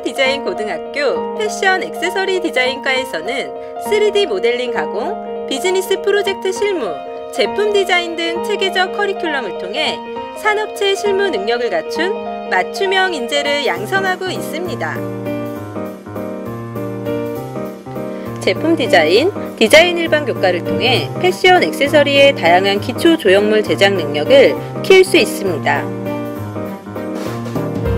디자인 고등학교 패션 액세서리 디자인과에서는 3D 모델링 가공, 비즈니스 프로젝트 실무, 제품 디자인 등 체계적 커리큘럼을 통해 산업체 실무 능력을 갖춘 맞춤형 인재를 양성하고 있습니다. 제품 디자인, 디자인 일반 교과를 통해 패션 액세서리의 다양한 기초 조형물 제작 능력을 키울 수 있습니다.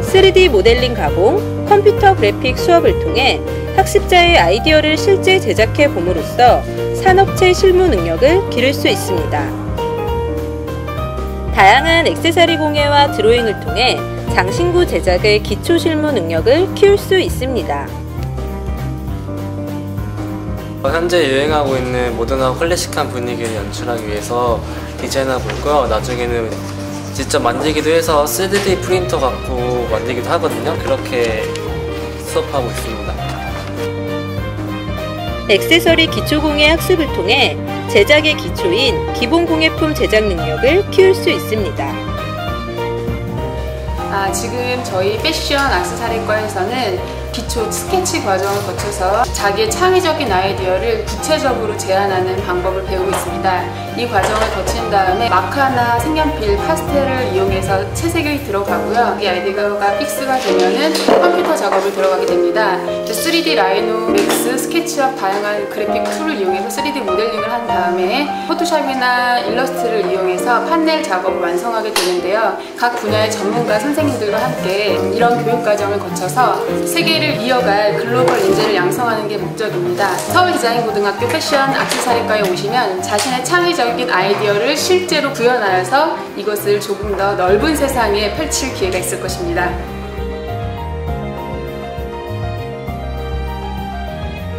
3D 모델링 가공, 컴퓨터 그래픽 수업을 통해 학습자의 아이디어를 실제 제작해 봄으로써 산업체 실무 능력을 기를 수 있습니다. 다양한 액세서리 공예와 드로잉을 통해 장신구 제작의 기초 실무 능력을 키울 수 있습니다. 현재 유행하고 있는 모던하고 클래식한 분위기를 연출하기 위해서 디자인하고 있고요. 나중에는 직접 만들기도 해서 3D 프린터 갖고 만들기도 하거든요. 그렇게 수업하고 있습니다. 액세서리 기초공예 학습을 통해 제작의 기초인 기본 공예품 제작 능력을 키울 수 있습니다. 아, 지금 저희 패션 악세사리과에서는 기초 스케치 과정을 거쳐서 자기의 창의적인 아이디어를 구체적으로 제안하는 방법을 배우고 있습니다. 이 과정을 거친 다음에 마카나 색연필, 파스텔을 이용해서 채색이 들어가고요. 이 아이디어가 픽스가 되면은 컴퓨터 작업을 들어가게 됩니다. 3D 라이노, 맥스, 스케치업 다양한 그래픽 툴을 이용해서 3D 모델링을 한 다음에 포토샵이나 일러스트를 이용해서 판넬 작업을 완성하게 되는데요. 각 분야의 전문가 선생님들과 함께 이런 교육 과정을 거쳐서 세계를 이어갈 글로벌 인재를 양성하는 게 목적입니다. 서울디자인고등학교 패션 악세사리과에 오시면 자신의 창의적인 아이디어를 실제로 구현하여서 이것을 조금 더 넓은 세상에 펼칠 기회가 있을 것입니다.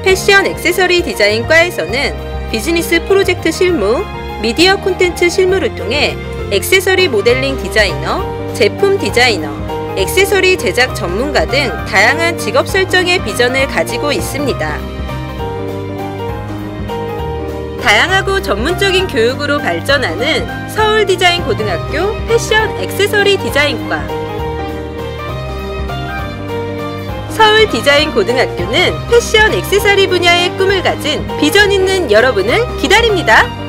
패션 액세서리 디자인과에서는 비즈니스 프로젝트 실무, 미디어 콘텐츠 실무를 통해 액세서리 모델링 디자이너, 제품 디자이너, 액세서리 제작 전문가 등 다양한 직업 설정의 비전을 가지고 있습니다. 다양하고 전문적인 교육으로 발전하는 서울 디자인 고등학교 패션 액세서리 디자인과 서울 디자인 고등학교는 패션 액세서리 분야의 꿈을 가진 비전 있는 여러분을 기다립니다.